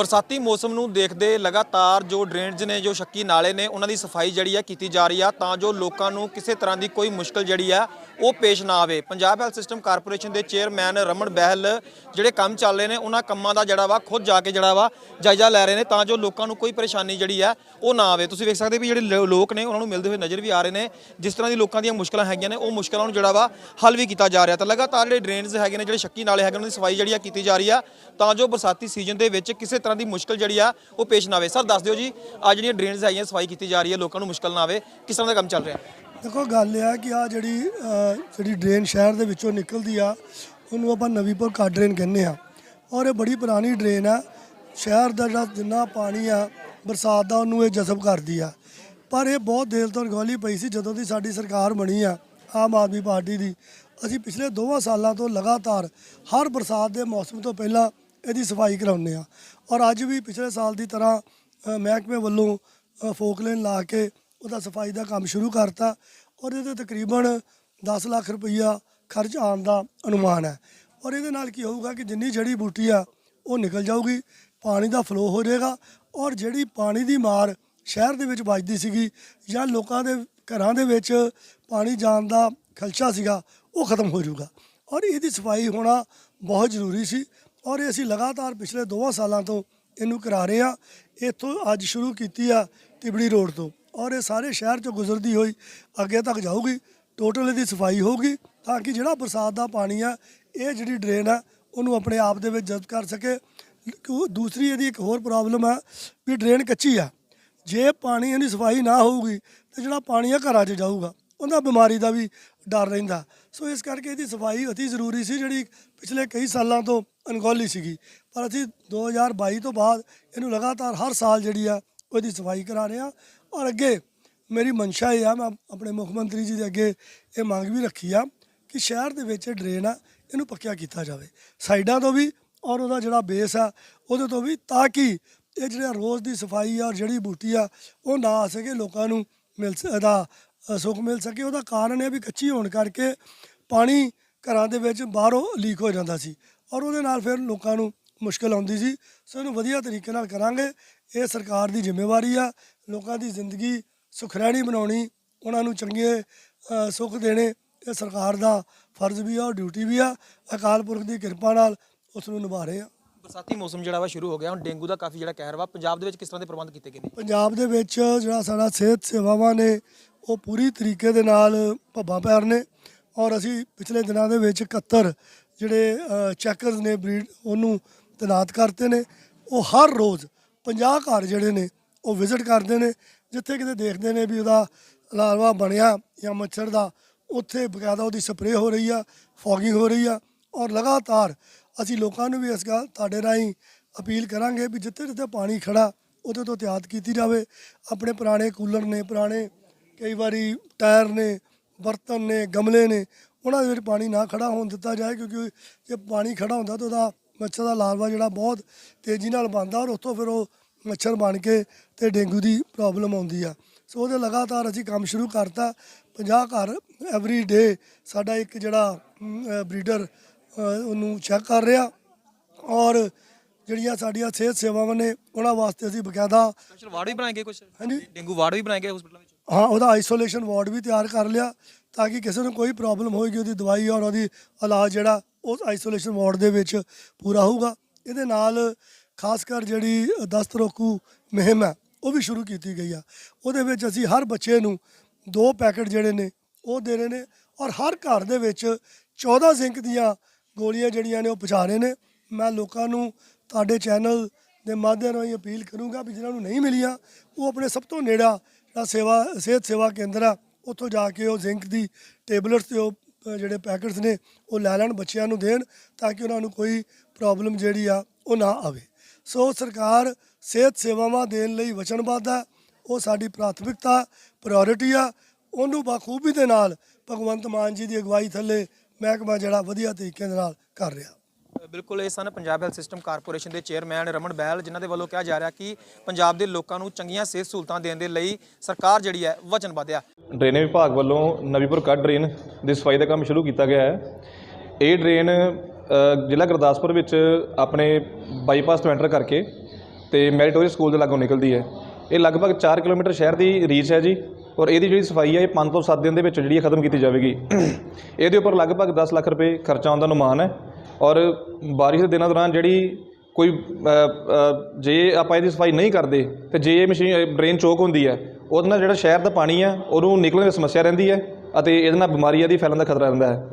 ਬਰਸਾਤੀ ਮੌਸਮ ਨੂੰ ਦੇਖਦੇ ਲਗਾਤਾਰ ਜੋ ਡਰੇਨਜ਼ ਨੇ, ਜੋ ਸ਼ੱਕੀ ਨਾਲੇ ਨੇ, ਉਹਨਾਂ ਦੀ ਸਫ਼ਾਈ ਜਿਹੜੀ ਆ ਕੀਤੀ ਜਾ ਰਹੀ ਆ ਤਾਂ ਜੋ ਲੋਕਾਂ ਨੂੰ ਕਿਸੇ ਤਰ੍ਹਾਂ ਦੀ ਕੋਈ ਮੁਸ਼ਕਲ ਜਿਹੜੀ ਆ ਉਹ ਪੇਸ਼ ਨਾ ਆਵੇ। ਪੰਜਾਬ ਹੈਲਥ ਸਿਸਟਮ ਕਾਰਪੋਰੇਸ਼ਨ ਦੇ ਚੇਅਰਮੈਨ ਰਮਨ ਬਹਿਲ ਜਿਹੜੇ ਕੰਮ ਚੱਲ ਰਹੇ ਨੇ, ਉਹਨਾਂ ਕੰਮਾਂ ਦਾ ਜਿਹੜਾ ਵਾ, ਖੁਦ ਜਾ ਕੇ ਜਿਹੜਾ ਵਾ, ਜਾਇਜ਼ਾ ਲੈ ਰਹੇ ਨੇ ਤਾਂ ਜੋ ਲੋਕਾਂ ਨੂੰ ਕੋਈ ਪਰੇਸ਼ਾਨੀ ਜਿਹੜੀ ਆ, ਉਹ ਨਾ ਆਵੇ। ਤੁਸੀਂ ਵੇਖ ਸਕਦੇ ਵੀ ਜਿਹੜੇ ਲੋ- ਲੋਕ ਨੇ, ਉਹਨਾਂ ਨੂੰ ਮਿਲਦੇ ਹੋਏ ਨਜ਼ਰ ਵੀ ਆ ਰਹੇ ਨੇ। ਜਿਸ ਤਰ੍ਹਾਂ ਦੀ ਲੋਕਾਂ ਦੀਆਂ ਮੁਸ਼ਕਲਾਂ ਹੈਗੀਆਂ ਨੇ, ਉਹ ਮੁਸ਼ਕਲਾਂ ਨੂੰ ਜਿਹੜਾ ਵਾ, ਹੱਲ ਵੀ ਕੀਤਾ ਜਾ ਰਿਹਾ। ਤਾਂ ਲਗਾਤਾਰ ਜਿਹੜੇ ਡਰੇਨਸ ਹੈਗੇ ਨੇ, ਜਿਹੜੇ ਸ਼ੱਕੀ ਨਾਲੇ ਹੈਗੇ ਉਹਨਾਂ ਦੀ ਸਫ਼ਾਈ ਜਿਹੜੀ ਆ ਕੀਤੀ ਜਾ ਰਹੀ ਆ, ਤਾਂ ਜੋ ਬਰਸਾਤੀ ਸੀਜ਼ਨ ਦੇ ਵਿੱਚ ਕਿਸੇ ਤਰ੍ਹਾਂ ਦੀ ਮੁਸ਼ਕਲ ਜਿਹੜੀ ਆ, ਉਹ ਪੇਸ਼ ਨਾ ਆਵੇ। ਸਰ, ਦੱਸ ਦਿਓ ਜੀ ਆ ਜਿਹੜੀਆਂ ਡਰੇਨਸ ਹੈਗੀਆਂ, ਸਫ਼ਾਈ ਕੀਤੀ ਜਾ ਰਹੀ ਹੈ ਲੋਕਾਂ ਨੂੰ ਮੁਸ਼ਕਲ ਨਾ ਆਵੇ, ਕਿਸ ਤਰ੍ਹਾਂ ਦਾ ਕੰਮ ਚੱਲ ਰਿਹਾ? ਦੇਖੋ ਗੱਲ ਇਹ ਆ ਕਿ ਆ ਜਿਹੜੀ ਅ, ਜਿਹੜੀ ਡਰੇਨ ਸ਼ਹਿਰ ਦੇ ਵਿੱਚੋਂ ਨਿਕਲਦੀ ਆ ਉਹਨੂੰ ਆਪਾਂ ਨਵੀਂਪੁਰ ਕਾ ਡਰੇਨ ਕਹਿੰਦੇ ਆ। ਔਰ ਇਹ ਬੜੀ ਪੁਰਾਣੀ ਡਰੇਨ ਆ। ਸ਼ਹਿਰ ਦਾ ਜਿਹੜਾ ਜਿੰਨਾ ਪਾਣੀ ਆ ਬਰਸਾਤ ਦਾ ਉਹਨੂੰ ਇਹ ਜਜ਼ਬ ਕਰਦੀ ਆ। ਪਰ ਇਹ ਬਹੁਤ ਦੇਰ ਤੋਂ ਅਣਗੌਲੀ ਪਈ ਸੀ ਜਦੋਂ ਦੀ ਸਾਡੀ ਸਰਕਾਰ ਬਣੀ ਆ ਆਮ ਆਦਮੀ ਪਾਰਟੀ ਦੀ। ਅਸੀਂ ਪਿਛਲੇ ਦੋਵਾਂ ਸਾਲਾਂ ਤੋਂ ਲਗਾਤਾਰ ਹਰ ਬਰਸਾਤ ਦੇ ਮੌਸਮ ਤੋਂ ਪਹਿਲਾਂ ਇਹਦੀ ਸਫ਼ਾਈ ਕਰਾਉਂਦੇ ਆ। ਔਰ ਅੱਜ ਵੀ ਪਿਛਲੇ ਸਾਲ ਦੀ ਤਰ੍ਹਾਂ ਅ, ਮਹਿਕਮੇ ਵੱਲੋਂ ਫੋਕਲੇਨ ਲਾ ਕੇ ਉਹਦਾ ਸਫ਼ਾਈ ਦਾ ਕੰਮ ਸ਼ੁਰੂ ਕਰਤਾ ਔਰ ਇਹਦੇ ਤਕਰੀਬਨ 10 ਲੱਖ ਰੁਪਈਆ ਖਰਚ ਆਉਣ ਦਾ ਅਨੁਮਾਨ ਹੈ। ਔਰ ਇਹਦੇ ਨਾਲ ਕੀ ਹੋਊਗਾ ਕਿ ਜਿੰਨੀ ਜੜੀ ਬੂਟੀ ਆ, ਉਹ ਨਿਕਲ ਜਾਊਗੀ, ਪਾਣੀ ਦਾ ਫਲੋ ਹੋ ਜਾਏਗਾ ਔਰ ਜਿਹੜੀ ਪਾਣੀ ਦੀ ਮਾਰ ਸ਼ਹਿਰ ਦੇ ਵਿੱਚ ਵੱਜਦੀ ਸੀਗੀ ਜਾਂ ਲੋਕਾਂ ਦੇ ਘਰਾਂ ਦੇ ਵਿੱਚ ਪਾਣੀ ਜਾਣ ਦਾ ਖਲਚਾ ਸੀਗਾ, ਉਹ ਖਤਮ ਹੋ ਜਾਊਗਾ। ਔਰ ਇਹਦੀ ਸਫ਼ਾਈ ਹੋਣਾ ਬਹੁਤ ਜ਼ਰੂਰੀ ਸੀ ਔਰ ਇਹ ਅਸੀਂ ਲਗਾਤਾਰ ਪਿਛਲੇ ਦੋਵਾਂ ਸਾਲਾਂ ਤੋਂ ਇਹਨੂੰ ਕਰਾ ਰਹੇ ਆ ਇੱਥੋਂ ਅੱਜ ਸ਼ੁਰੂ ਕੀਤੀ ਆ ਤਿਬੜੀ ਰੋਡ ਤੋਂ। ਔਰ ਇਹ ਸਾਰੇ ਸ਼ਹਿਰ ਚੋਂ ਗੁਜ਼ਰਦੀ ਹੋਈ, ਅੱਗੇ ਤੱਕ ਜਾਊਗੀ ਟੋਟਲ ਇਹਦੀ ਸਫ਼ਾਈ ਹੋਊਗੀ ਤਾਂ ਕਿ ਜਿਹੜਾ ਬਰਸਾਤ ਦਾ ਪਾਣੀ ਆ, ਇਹ ਜਿਹੜੀ ਡਰੇਨ ਆ, ਉਹਨੂੰ ਆਪਣੇ ਆਪ ਦੇ ਵਿੱਚ ਜਜ਼ਬ ਕਰ ਸਕੇ। ਕਿਉਂ ਦੂਸਰੀ ਇਹਦੀ ਇੱਕ ਹੋਰ ਪ੍ਰੋਬਲਮ ਆ ਵੀ ਡਰੇਨ ਕੱਚੀ ਆ। ਜੇ ਪਾਣੀ ਇਹਦੀ ਸਫ਼ਾਈ ਨਾ ਹੋਊਗੀ, ਤੇ ਜਿਹੜਾ ਪਾਣੀ ਆ ਘਰਾਂ 'ਚ ਜਾਊਗਾ, ਉਹਦਾ ਬਿਮਾਰੀ ਦਾ ਵੀ ਡਰ ਰਹਿੰਦਾ। ਸੋ ਇਸ ਕਰਕੇ ਇਹਦੀ ਸਫ਼ਾਈ ਅਤੀ ਜ਼ਰੂਰੀ ਸੀ, ਜਿਹੜੀ ਪਿਛਲੇ ਕਈ ਸਾਲਾਂ ਤੋਂ ਅਣਗੌਲੀ ਸੀਗੀ। ਪਰ ਅਸੀਂ 2022 ਤੋਂ ਬਾਅਦ ਇਹਨੂੰ ਲਗਾਤਾਰ ਹਰ ਸਾਲ ਜਿਹੜੀ ਆ, ਉਹਦੀ ਸਫ਼ਾਈ ਕਰਾ ਰਹੇ ਆ ਔਰ ਅੱਗੇ ਮੇਰੀ ਮਨਸ਼ਾ ਇਹ ਆ, ਮੈਂ ਆਪਣੇ ਮੁੱਖ ਮੰਤਰੀ ਜੀ ਦੇ ਅੱਗੇ ਇਹ ਮੰਗ ਵੀ ਰੱਖੀ ਆ ਕਿ ਸ਼ਹਿਰ ਦੇ ਵਿੱਚ ਡਰੇਨ ਆ, ਇਹਨੂੰ ਪੱਕਿਆ ਕੀਤਾ ਜਾਵੇ। ਸਾਈਡਾਂ ਤੋਂ ਵੀ ਔਰ ਉਹਦਾ ਜਿਹੜਾ ਬੇਸ ਆ, ਉਹਦੇ ਤੋਂ ਵੀ ਤਾਂ ਕਿ ਇਹ ਜਿਹੜਾ ਰੋਜ਼ ਦੀ ਸਫ਼ਾਈ ਆ ਔਰ ਜਿਹੜੀ ਬੂਟੀ ਆ, ਉਹ ਨਾ ਆ ਸਕੇ, ਲੋਕਾਂ ਨੂੰ ਮਿਲ ਸਕਦਾ ਸੁੱਖ ਮਿਲ ਸਕੇ। ਉਹਦਾ ਕਾਰਨ ਇਹ ਵੀ ਕੱਚੀ ਹੋਣ ਕਰਕੇ ਪਾਣੀ ਘਰਾਂ ਦੇ ਵਿੱਚ ਬਾਹਰੋਂ ਲੀਕ ਹੋ ਜਾਂਦਾ ਸੀ ਔਰ ਉਹਦੇ ਨਾਲ ਫਿਰ ਲੋਕਾਂ ਨੂੰ ਮੁਸ਼ਕਲ ਆਉਂਦੀ ਸੀ। ਸੋ ਇਹਨੂੰ ਵਧੀਆ ਤਰੀਕੇ ਨਾਲ ਕਰਾਂਗੇ। ਇਹ ਸਰਕਾਰ ਦੀ ਜ਼ਿੰਮੇਵਾਰੀ ਆ। ਲੋਕਾਂ ਦੀ ਜ਼ਿੰਦਗੀ ਸੁਖਰੈਣੀ ਬਣਾਉਣੀ ਉਹਨਾਂ ਨੂੰ ਚੰਗੇ ਸੁੱਖ ਦੇਣੇ ਇਹ ਸਰਕਾਰ ਦਾ ਫਰਜ਼ ਵੀ ਆ ਔਰ ਡਿਊਟੀ ਵੀ ਆ। ਅਕਾਲ ਪੁਰਖ ਦੀ ਕਿਰਪਾ ਨਾਲ ਉਸ ਨੂੰ ਨਿਭਾ ਰਹੇ ਆ। ਬਰਸਾਤੀ ਮੌਸਮ ਜਿਹੜਾ ਵਾ ਸ਼ੁਰੂ ਹੋ ਗਿਆ। ਹੁਣ ਡੇਂਗੂ ਦਾ ਕਾਫੀ ਜਿਹੜਾ ਕਹਿਰ ਵਾ ਪੰਜਾਬ ਦੇ ਵਿੱਚ ਕਿਸ ਤਰ੍ਹਾਂ ਦੇ ਪ੍ਰਬੰਧ ਕੀਤੇ ਗਏ ਨੇ? ਪੰਜਾਬ ਦੇ ਵਿੱਚ ਜਿਹੜਾ ਸਾਡਾ ਸਿਹਤ ਸੇਵਾਵਾਂ ਨੇ ਉਹ ਪੂਰੀ ਤਰੀਕੇ ਦੇ ਨਾਲ ਭੱਬਾ ਪੈਰ ਨੇ। ਔਰ ਅਸੀਂ ਪਿਛਲੇ ਦਿਨਾਂ ਦੇ ਵਿੱਚ 71 ਜਿਹੜੇ ਚੈਕਰਸ ਨੇ ਬਰੀਡ ਉਹਨੂੰ ਤੈਨਾਤ ਕਰਤੇ ਨੇ। ਉਹ ਹਰ ਰੋਜ਼ 50 ਘਰ ਜਿਹੜੇ ਨੇ, ਉਹ ਵਿਜ਼ਿਟ ਕਰਦੇ ਨੇ। ਜਿੱਥੇ ਕਿਤੇ ਦੇਖਦੇ ਨੇ ਵੀ ਉਹਦਾ ਲਾਰਵਾ ਬਣਿਆ ਜਾਂ ਮੱਛਰ ਦਾ, ਉੱਥੇ ਬਕਾਇਦਾ ਉਹਦੀ ਸਪਰੇਅ ਹੋ ਰਹੀ ਆ ਫੋਗਿੰਗ ਹੋ ਰਹੀ ਆ ਔਰ ਲਗਾਤਾਰ ਅਸੀਂ ਲੋਕਾਂ ਨੂੰ ਵੀ ਇਸ ਗੱਲ, ਤੁਹਾਡੇ ਰਾਹੀਂ ਅਪੀਲ ਕਰਾਂਗੇ ਵੀ ਜਿੱਥੇ ਜਿੱਥੇ ਪਾਣੀ ਖੜਾ, ਉਹਦੇ ਤੋਂ ਇhtiyat ਕੀਤੀ ਜਾਵੇ। ਆਪਣੇ ਪੁਰਾਣੇ ਕੂਲਰ ਨੇ, ਪੁਰਾਣੇ ਕਈ ਵਾਰੀ ਟਾਇਰ ਨੇ, ਬਰਤਨ ਨੇ, ਗਮਲੇ ਨੇ, ਉਹਨਾਂ ਦੇ ਵਿੱਚ ਪਾਣੀ ਨਾ ਖੜਾ ਹੋਣ ਦਿੱਤਾ ਜਾਏ ਕਿਉਂਕਿ ਜੇ ਪਾਣੀ ਖੜਾ ਹੁੰਦਾ ਤਾਂ ਉਹਦਾ ਮੱਛਰ ਦਾ ਲਾਰਵਾ ਜਿਹੜਾ ਬਹੁਤ ਤੇਜ਼ੀ ਨਾਲ ਬਣਦਾ ਔਰ ਉੱਥੋਂ ਫਿਰ ਉਹ ਮੱਛਰ ਬਣ ਕੇ ਤੇ ਡੇਂਗੂ ਦੀ ਪ੍ਰੋਬਲਮ ਆਉਂਦੀ ਆ। ਸੋ ਉਹਦੇ ਲਗਾਤਾਰ ਅਸੀਂ ਕੰਮ ਸ਼ੁਰੂ ਕਰਤਾ। 50 ਘਰ ਐਵਰੀ ਡੇ ਸਾਡਾ ਇੱਕ ਜਿਹੜਾ ਬਰੀਡਰ ਉਹਨੂੰ ਚੈੱਕ ਕਰ ਰਿਹਾ। ਔਰ ਜਿਹੜੀਆਂ ਸਾਡੀਆਂ ਸਿਹਤ ਸੇਵਾਵਾਂ ਨੇ ਉਹਨਾਂ ਵਾਸਤੇ ਅਸੀਂ ਬਕਾਇਦਾ ਸਪੈਸ਼ਲ ਵਾਰਡ ਵੀ ਬਣਾਏ ਗਏ ਕੁਝ ਹਾਂਜੀ। ਡੇਂਗੂ ਵਾਰਡ ਵੀ ਬਣਾਏ ਗਏ ਹਸਪੀਟਲਾਂ ਵਿੱਚ? ਹਾਂ ਉਹਦਾ ਆਈਸੋਲੇਸ਼ਨ ਵਾਰਡ ਵੀ ਤਿਆਰ ਕਰ ਲਿਆ। ਤਾਂ ਕਿ ਕਿਸੇ ਨੂੰ ਕੋਈ ਪ੍ਰੋਬਲਮ ਹੋਏਗੀ, ਉਹਦੀ ਦਵਾਈ ਔਰ ਉਹਦੀ ਇਲਾਜ ਜਿਹੜਾ ਉਸ ਆਈਸੋਲੇਸ਼ਨ ਵਾਰਡ ਦੇ ਵਿੱਚ ਪੂਰਾ ਹੋਊਗਾ। ਇਹਦੇ ਨਾਲ ਖਾਸ ਕਰ ਜਿਹੜੀ ਦਸਤ ਰੋਕੂ ਮੁਹਿੰਮ ਹੈ, ਉਹ ਵੀ ਸ਼ੁਰੂ ਕੀਤੀ ਗਈ ਆ। ਉਹਦੇ ਵਿੱਚ ਅਸੀਂ ਹਰ ਬੱਚੇ ਨੂੰ ਦੋ ਪੈਕੇਟ ਜਿਹੜੇ ਨੇ, ਉਹ ਦੇ ਰਹੇ ਨੇ ਔਰ ਹਰ ਘਰ ਦੇ ਵਿੱਚ 14 ਜ਼ਿੰਕ ਦੀਆਂ ਗੋਲੀਆਂ ਜਿਹੜੀਆਂ ਨੇ, ਉਹ ਪਹੁੰਚਾ ਰਹੇ ਨੇ। ਮੈਂ ਲੋਕਾਂ ਨੂੰ ਤੁਹਾਡੇ ਚੈਨਲ ਦੇ ਮਾਧਿਅਮ ਰਾਹੀਂ ਅਪੀਲ ਕਰੂੰਗਾ ਵੀ ਜਿਨ੍ਹਾਂ ਨੂੰ ਨਹੀਂ ਮਿਲੀਆਂ, ਉਹ ਆਪਣੇ ਸਭ ਤੋਂ ਨੇੜਾ ਜਿਹੜਾ ਸੇਵਾ, ਸਿਹਤ ਸੇਵਾ ਕੇਂਦਰ ਆ ਉੱਥੋਂ ਜਾ ਕੇ ਉਹ ਜ਼ਿੰਕ ਦੀ ਟੇਬਲੇਟਸ ਤੇ ਉਹ ਅ, ਜਿਹੜੇ ਪੈਕਟਸ ਨੇ ਉਹ ਲੈ ਲੈਣ ਬੱਚਿਆਂ ਨੂੰ ਦੇਣ ਤਾਂ ਕਿ ਉਹਨਾਂ ਨੂੰ ਕੋਈ ਪ੍ਰੋਬਲਮ ਜਿਹੜੀ ਆ ਉਹ ਨਾ ਆਵੇ। ਸੋ ਸਰਕਾਰ ਸਿਹਤ ਸੇਵਾਵਾਂ ਦੇਣ ਲਈ ਵਚਨਬੱਧ ਹੈ ਉਹ ਸਾਡੀ ਪ੍ਰਾਥਮਿਕਤਾ ਪ੍ਰਾਇੋਰਟੀ ਆ। ਉਹਨੂੰ ਬਾਖੂਬੀ ਦੇ ਨਾਲ ਭਗਵੰਤ ਮਾਨ ਜੀ ਦੀ ਅਗਵਾਈ ਥੱਲੇ ਮਹਿਕਮਾ ਜਿਹੜਾ ਵਧੀਆ ਤਰੀਕੇ ਦੇ ਨਾਲ ਕਰ ਰਿਹਾ। ਬਿਲਕੁਲ ਇਹ ਸਨ ਪੰਜਾਬ ਹੈਲਥ ਸਿਸਟਮ ਕਾਰਪੋਰੇਸ਼ਨ ਦੇ ਚੇਅਰਮੈਨ ਰਮਨ ਬਹਿਲ, ਜਿਨ੍ਹਾਂ ਦੇ ਵੱਲੋਂ ਕਿਹਾ ਜਾ ਰਿਹਾ ਕਿ ਪੰਜਾਬ ਦੇ ਲੋਕਾਂ ਨੂੰ ਚੰਗੀਆਂ ਸਿਹਤ ਸਹੂਲਤਾਂ ਦੇਣ ਦੇ ਲਈ ਸਰਕਾਰ ਜਿਹੜੀ ਹੈ ਵਚਨਬੱਧ ਆ ਡਰੇਨੇ ਵਿਭਾਗ ਵੱਲੋਂ ਨਵੀਪੁਰ ਕੱਢ ਡਰੇਨ ਦੀ ਸਫ਼ਾਈ ਦਾ ਕੰਮ ਸ਼ੁਰੂ ਕੀਤਾ ਗਿਆ ਹੈ। ਇਹ ਡਰੇਨ ਜ਼ਿਲ੍ਹਾ ਗੁਰਦਾਸਪੁਰ ਵਿੱਚ ਆਪਣੇ ਬਾਈਪਾਸ ਤੋਂ ਐਂਟਰ ਕਰਕੇ ਤੇ ਮੈਰੀਟੋਰੀਅਸ ਸਕੂਲ ਦੇ ਲਾਗੋਂ ਨਿਕਲਦੀ ਹੈ। ਇਹ ਲਗਭਗ 4 ਕਿਲੋਮੀਟਰ ਸ਼ਹਿਰ ਦੀ ਰੀਚ ਹੈ ਜੀ ਔਰ ਇਹਦੀ ਜਿਹੜੀ ਸਫ਼ਾਈ ਹੈ ਇਹ 5 ਤੋਂ 7 ਦਿਨ ਦੇ ਵਿੱਚ ਜਿਹੜੀ ਹੈ ਖਤਮ ਕੀਤੀ ਜਾਵੇਗੀ। ਇਹਦੇ ਉੱਪਰ ਲਗਭਗ 10 ਲੱਖ ਰੁਪਏ ਖਰਚਾ ਆਉਣ ਦਾ ਅਨੁਮਾਨ ਹੈ। ਔਰ ਬਾਰਿਸ਼ ਦੇ ਦਿਨਾਂ ਦੌਰਾਨ ਜਿਹੜੀ ਕੋਈ ਜੇ ਆਪਾਂ ਇਹਦੀ ਸਫ਼ਾਈ ਨਹੀਂ ਕਰਦੇ ਤੇ ਜੇ ਇਹ ਮਸ਼ੀਨ ਡਰੇਨ ਚੋਕ ਹੁੰਦੀ ਹੈ ਉਹਦੇ ਨਾਲ ਜਿਹੜਾ ਸ਼ਹਿਰ ਦਾ ਪਾਣੀ ਆ ਉਹਨੂੰ ਨਿਕਲਣ ਦੀ ਸਮੱਸਿਆ ਰਹਿੰਦੀ ਹੈ ਅਤੇ ਇਹਦੇ ਨਾਲ ਬਿਮਾਰੀਆਂ ਦੀ ਫੈਲਣ ਦਾ ਖਤਰਾ ਰਹਿੰਦਾ ਹੈ।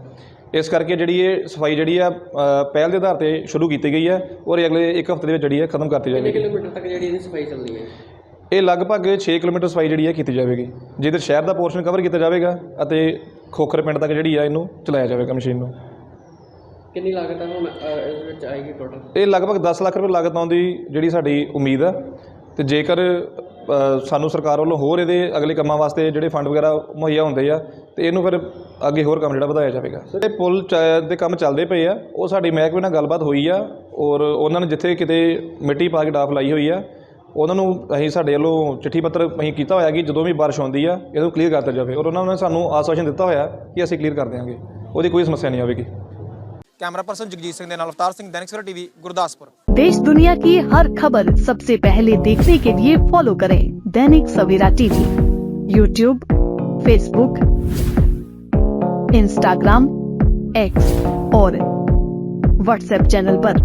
ਇਸ ਕਰਕੇ ਜਿਹੜੀ ਇਹ ਸਫ਼ਾਈ ਜਿਹੜੀ ਆ ਪਹਿਲ ਦੇ ਆਧਾਰ ਤੇ ਸ਼ੁਰੂ ਕੀਤੀ ਗਈ ਹੈ ਔਰ ਇਹ ਅਗਲੇ ਇੱਕ ਹਫ਼ਤੇ ਦੇ ਵਿੱਚ ਜਿਹੜੀ ਹੈ ਖਤਮ ਕਰਤੀ ਕਿੰਨੇ ਜਾਵੇਗੀ। ਕਿਲੋਮੀਟਰ ਤੱਕ ਜਿਹੜੀ ਇਹਦੀ ਸਫ਼ਾਈ ਚੱਲਣੀ ਹੈ? ਇਹ ਲਗਭਗ 6 ਕਿਲੋਮੀਟਰ ਸਫ਼ਾਈ ਜਿਹੜੀ ਹੈ ਕੀਤੀ ਜਾਵੇਗੀ ਜਿਹਦੇ ਸ਼ਹਿਰ ਦਾ ਪੋਰਸ਼ਨ ਕਵਰ ਕੀਤਾ ਜਾਵੇਗਾ ਅਤੇ ਖੋਖਰ ਪਿੰਡ ਤੱਕ ਜਿਹੜੀ ਆ ਇਹਨੂੰ ਚਲਾਇਆ ਜਾਵੇਗਾ ਮਸ਼ੀਨ ਨੂੰ। ਕਿੰਨੀ ਲਾਗਤ ਹੈ ਹੁਣ ਅਹ, ਇਸ ਵਿੱਚ ਆਏਗੀ ਟੋਟਲ ਇਹ ਲਗਭਗ 10 ਲੱਖ ਰੁਪਏ ਲਾਗਤ ਆਉਣ ਦੀ ਜਿਹੜੀ ਸਾਡੀ ਉਮੀਦ ਹੈ ਤੇ ਜੇਕਰ ਅ, ਸਾਨੂੰ ਸਰਕਾਰ ਵੱਲੋਂ ਹੋਰ ਇਹਦੇ ਅਗਲੇ ਕੰਮਾਂ ਵਾਸਤੇ ਜਿਹੜੇ ਫੰਡ ਵਗੈਰਾ ਮੁਹੱਈਆ ਹੁੰਦੇ ਆ ਤੇ ਇਹਨੂੰ ਫਿਰ ਅੱਗੇ ਹੋਰ ਕੰਮ ਜਿਹੜਾ ਵਧਾਇਆ ਜਾਵੇਗਾ। ਇਹ ਪੁਲ ਚ- ਦੇ ਕੰਮ ਚੱਲਦੇ ਪਏ ਆ। ਉਹ ਸਾਡੀ ਮਹਿਕਮੇ ਨਾਲ ਗੱਲਬਾਤ ਹੋਈ ਆ ਔਰ ਉਹਨਾਂ ਨੇ ਜਿੱਥੇ ਕਿਤੇ ਮਿੱਟੀ ਪਾ ਕੇ ਡਾਫ ਲਾਈ ਹੋਈ ਆ ਉਹਨਾਂ ਨੂੰ ਅਸੀਂ ਸਾਡੇ ਵੱਲੋਂ ਚਿੱਠੀ ਪੱਤਰ ਅਸੀਂ ਕੀਤਾ ਹੋਇਆ ਕਿ ਜਦੋਂ ਵੀ ਬਾਰਿਸ਼ ਆਉਂਦੀ ਆ ਇਹਨੂੰ ਕਲੀਅਰ ਕਰ ਦਿੱਤਾ ਜਾਵੇ। ਔਰ ਉਹਨਾਂ ਨੇ ਸਾਨੂੰ ਆਸ਼ਵਾਸਨ ਦਿੱਤਾ ਹੋਇਆ ਕਿ ਅਸੀਂ ਕਲੀਅਰ ਕਰ ਦਿਆਂਗੇ। ਉਹਦੀ ਕੋਈ ਸਮੱਸਿਆ ਨਹੀਂ ਆਵੇਗੀ। कैमरा पर्सन जगजीत सिंह अवतार सिंह, दैनिक सवेरा टीवी, गुरदासपुर। देश दुनिया की हर खबर सबसे पहले देखने के लिए फॉलो करें Dainik Savera TV. YouTube Facebook Instagram X और व्हाट्सएप चैनल आरोप